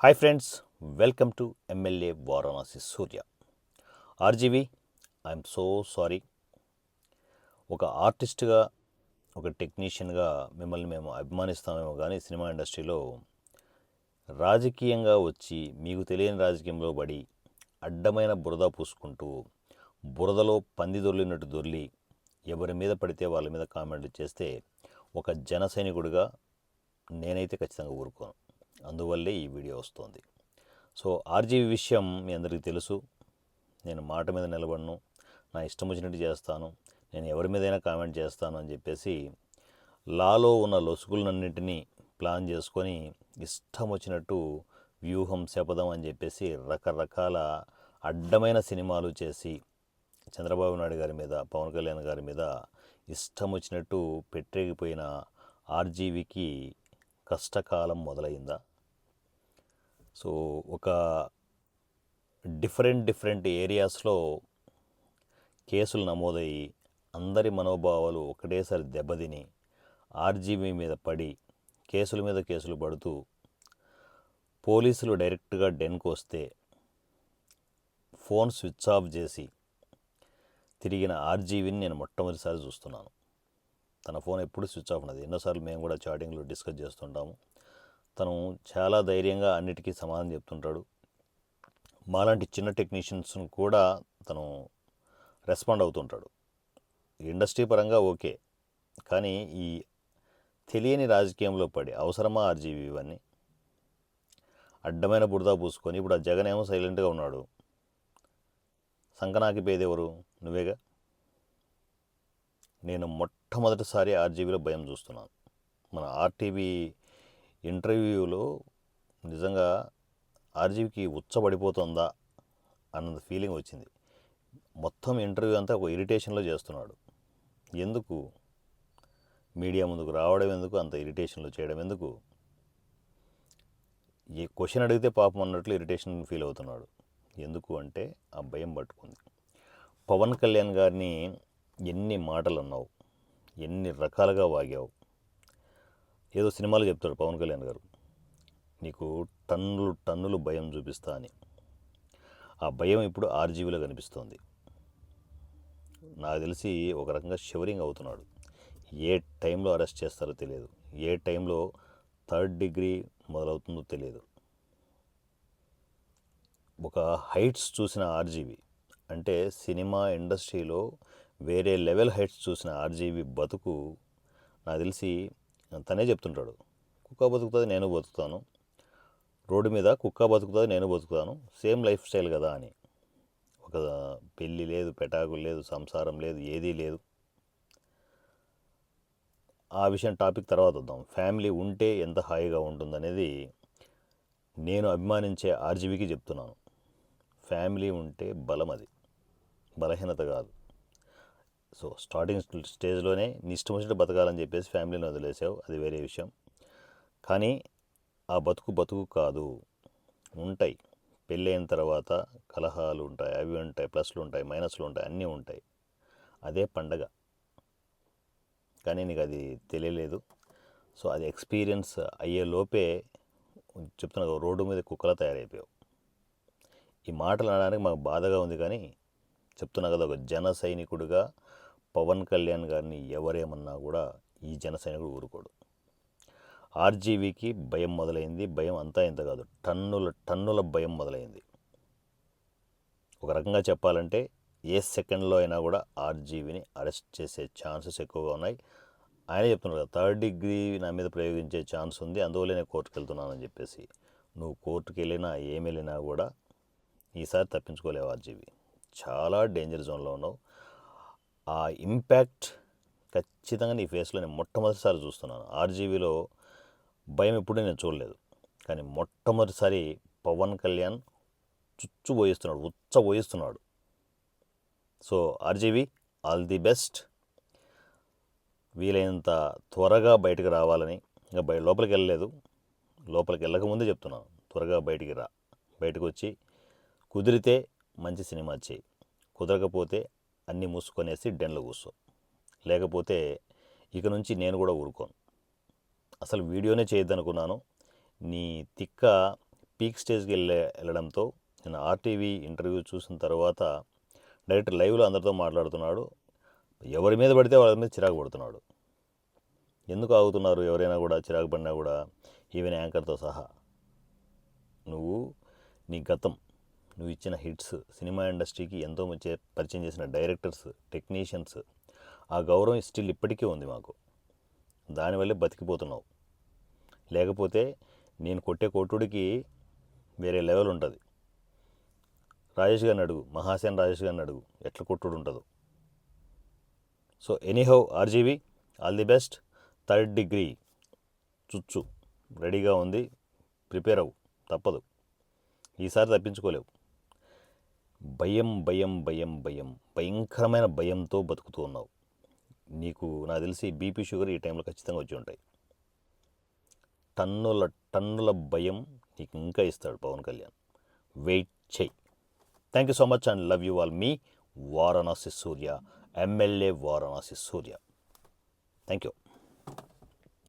Hi friends welcome to MLA Varanasi Surya. RGV I'm so sorry. ఒక ఆర్టిస్ట్గా ఒక టెక్నీషియన్గా మిమ్మల్ని మేము అభిమానిస్తామేమో కానీ సినిమా ఇండస్ట్రీలో రాజకీయంగా వచ్చి మీకు తెలియని రాజకీయంలో పడి అడ్డమైన బురద పూసుకుంటూ బురదలో పంది దొర్లినట్టు దొర్లి ఎవరి మీద పడితే వాళ్ళ మీద కామెంట్లు చేస్తే ఒక జన సైనికుడిగా నేనైతే ఖచ్చితంగా ఊరుకోను. అందువల్లే ఈ వీడియో వస్తుంది. సో ఆర్జీవి విషయం మీ అందరికీ తెలుసు. నేను మాట మీద నిలబడను. నా ఇష్టం వచ్చినట్టు చేస్తాను. నేను ఎవరి మీదైనా కామెంట్ చేస్తాను అని చెప్పేసి లాలో ఉన్న లొసుగులన్నింటినీ ప్లాన్ చేసుకొని ఇష్టం వచ్చినట్టు వ్యూహం శపథం అని చెప్పేసి రకరకాల అడ్డమైన సినిమాలు చేసి చంద్రబాబు నాయుడు గారి మీద పవన్ కళ్యాణ్ గారి మీద ఇష్టం వచ్చినట్టు పెట్టేగిపోయిన ఆర్జీవికి కష్టకాలం మొదలైందా? సో ఒక డిఫరెంట్ డిఫరెంట్ ఏరియాస్లో కేసులు నమోదయ్యి అందరి మనోభావాలు ఒకటేసారి దెబ్బతిని ఆర్జీబీ మీద పడి కేసుల మీద కేసులు పడుతూ పోలీసులు డైరెక్ట్గా డెన్కు వస్తే ఫోన్ స్విచ్ ఆఫ్ చేసి తిరిగిన ఆర్జీవిని నేను మొట్టమొదటిసారి చూస్తున్నాను. తన ఫోన్ ఎప్పుడు స్విచ్ ఆఫ్ ఉన్నది. ఎన్నోసార్లు మేము కూడా చాటింగ్లో డిస్కస్ చేస్తుంటాము. తను చాలా ధైర్యంగా అన్నిటికీ సమాధానం చెప్తుంటాడు. మాలాంటి చిన్న టెక్నీషియన్స్ను కూడా తను రెస్పాండ్ అవుతుంటాడు. ఇండస్ట్రీ పరంగా ఓకే. కానీ ఈ తెలియని రాజకీయంలో పడి అవసరమా ఆర్జీవి ఇవన్నీ? అడ్డమైన బురద పూసుకొని ఇప్పుడు ఆ జగన్ ఏమో సైలెంట్గా ఉన్నాడు. సంకనాకి పేదెవరు నువ్వేగా? నేను మొట్టమొదటిసారి ఆర్జీవీలో భయం చూస్తున్నాను. మన ఆర్టీవీ ఇంటర్వ్యూలో నిజంగా ఆర్జీవికి ఉచ్చబడిపోతుందా అన్నది ఫీలింగ్ వచ్చింది. మొత్తం ఇంటర్వ్యూ అంతా ఒక ఇరిటేషన్లో చేస్తున్నాడు. ఎందుకు? మీడియా ముందుకు రావడం ఎందుకు? అంత ఇరిటేషన్లో చేయడం ఎందుకు? ఏ క్వశ్చన్ అడిగితే పాపం అన్నట్లు ఇరిటేషన్ ఫీల్ అవుతున్నాడు. ఎందుకు అంటే ఆ భయం పట్టుకుంది. పవన్ కళ్యాణ్ గారిని ఎన్ని మాటలు అన్నావు? ఎన్ని రకాలుగా వాగావు? ఏదో సినిమాలు చెప్తాడు పవన్ కళ్యాణ్ గారు. నీకు టన్నులు టన్నులు భయం చూపిస్తా అని. ఆ భయం ఇప్పుడు ఆర్జీవీలో కనిపిస్తోంది. నాకు తెలిసి ఒక రకంగా షివరింగ్ అవుతున్నాడు. ఏ టైంలో అరెస్ట్ చేస్తారో తెలియదు. ఏ టైంలో థర్డ్ డిగ్రీ మొదలవుతుందో తెలియదు. ఒక హైట్స్ చూసిన ఆర్జీవి అంటే సినిమా ఇండస్ట్రీలో వేరే లెవెల్ హైట్స్ చూసిన ఆర్జీవి బతుకు నాకు తెలిసి తనే చెప్తుంటాడు కుక్క బతుకుతుంది నేను బతుకుతాను. రోడ్డు మీద కుక్క బతుకుతుంది నేను బతుకుతాను. సేమ్ లైఫ్ స్టైల్ కదా అని. ఒక పెళ్ళి లేదు పెటాకులు లేదు సంసారం లేదు ఏదీ లేదు. ఆ విషయం టాపిక్ తర్వాత వద్దాం. ఫ్యామిలీ ఉంటే ఎంత హాయిగా ఉంటుందనేది నేను అభిమానించే ఆర్జీవికి చెప్తున్నాను. ఫ్యామిలీ ఉంటే బలం అది. బలహీనత కాదు. సో స్టార్టింగ్ స్టేజ్లోనే నీ ఇష్టం వచ్చినట్టు బతకాలని చెప్పేసి ఫ్యామిలీని వదిలేసావు. అది వేరే విషయం. కానీ ఆ బతుకు బతుకు కాదు. ఉంటాయి. పెళ్ళైన తర్వాత కలహాలు ఉంటాయి అవి ఉంటాయి ప్లస్లు ఉంటాయి మైనస్లు ఉంటాయి అన్నీ ఉంటాయి. అదే పండగ. కానీ నీకు అది తెలియలేదు. సో అది ఎక్స్పీరియన్స్ అయ్యే లోపే చెప్తున్నా రోడ్డు మీద కుక్కలా తయారైపోయావు. ఈ మాటలు అనడానికి మాకు బాధగా ఉంది కానీ చెప్తున్నా కదా ఒక జన సైనికుడిగా పవన్ కళ్యాణ్ గారిని ఎవరేమన్నా కూడా ఈ జన సైనికుడు ఊరుకోడు. ఆర్జీవీకి భయం మొదలైంది. భయం అంతా ఇంత కాదు. టన్నుల టన్నుల భయం మొదలైంది. ఒక రకంగా చెప్పాలంటే ఏ సెకండ్లో అయినా కూడా ఆర్జీవీని అరెస్ట్ చేసే ఛాన్సెస్ ఎక్కువగా ఉన్నాయి. ఆయన చెప్తున్నారు కదా థర్డ్ డిగ్రీ నా మీద ప్రయోగించే ఛాన్స్ ఉంది. అందువల్ల నేను కోర్టుకు వెళ్తున్నానని చెప్పేసి. నువ్వు కోర్టుకు వెళ్ళినా ఏమి వెళ్ళినా కూడా ఈసారి తప్పించుకోలేవు ఆర్జీవీ. చాలా డేంజర్ జోన్లో ఉన్నావు. ఆ ఇంపాక్ట్ ఖచ్చితంగా నీ ఫేస్లో నేను మొట్టమొదటిసారి చూస్తున్నాను. ఆర్జీవీలో భయం ఎప్పుడూ నేను చూడలేదు. కానీ మొట్టమొదటిసారి పవన్ కళ్యాణ్ చుచ్చు పోయిస్తున్నాడు ఉచ్చ పోయిస్తున్నాడు. So RGV all the best. వీలైనంత త్వరగా బయటకు రావాలని ఇంకా బయ లోపలికి వెళ్ళలేదు. లోపలికి వెళ్ళకముందే చెప్తున్నాను. త్వరగా బయటికి రా. బయటకు వచ్చి కుదిరితే మంచి సినిమా చేయి. కుదరకపోతే అన్నీ మూసుకొనేసి డెన్లో కూర్చో. లేకపోతే ఇక నుంచి నేను కూడా ఊరుకోను. అసలు వీడియోనే చేయొద్దనుకున్నాను. నీ తిక్క పీక్ స్టేజ్కి వెళ్ళే వెళ్ళడంతో నేను ఆర్టీవీ ఇంటర్వ్యూ చూసిన తర్వాత డైరెక్ట్ లైవ్లో అందరితో మాట్లాడుతున్నాడు. ఎవరి మీద పడితే వాళ్ళ మీద చిరాకు పడుతున్నాడు. ఎందుకు ఆగుతున్నారు? ఎవరైనా కూడా చిరాకు పడినా కూడా ఈవెన్ యాంకర్తో సహా. నువ్వు నీ గతం నువ్వు ఇచ్చిన హిట్స్ సినిమా ఇండస్ట్రీకి ఎంతో మంచి పరిచయం చేసిన డైరెక్టర్స్ టెక్నీషియన్స్ ఆ గౌరవం స్టిల్ ఇప్పటికీ ఉంది మాకు. దానివల్లే బతికిపోతున్నావు. లేకపోతే నేను కొట్టే కొట్టుడికి వేరే లెవెల్ ఉంటుంది. రాజేష్ గారిని అడుగు మహాసేన్ రాజేష్ గారిని అడుగు ఎట్లా కొట్టుడు ఉంటుందో. So anyhow RGV all the best. Third degree చుచ్చు. రెడీగా ఉంది ప్రిపేర్ అవ్వు. తప్పదు. ఈసారి తప్పించుకోలేవు. భయం భయం భయం భయం. భయంకరమైన భయంతో బతుకుతూ ఉన్నావు. నీకు నాకు తెలిసి బీపీ షుగర్ ఈ టైంలో ఖచ్చితంగా వచ్చి ఉంటాయి. టన్నుల టన్నుల భయం నీకు ఇంకా ఇస్తాడు పవన్ కళ్యాణ్. వెయిట్ చెయ్యి thank you so much and love you all me Varanasi Surya MLA Varanasi Surya. Thank you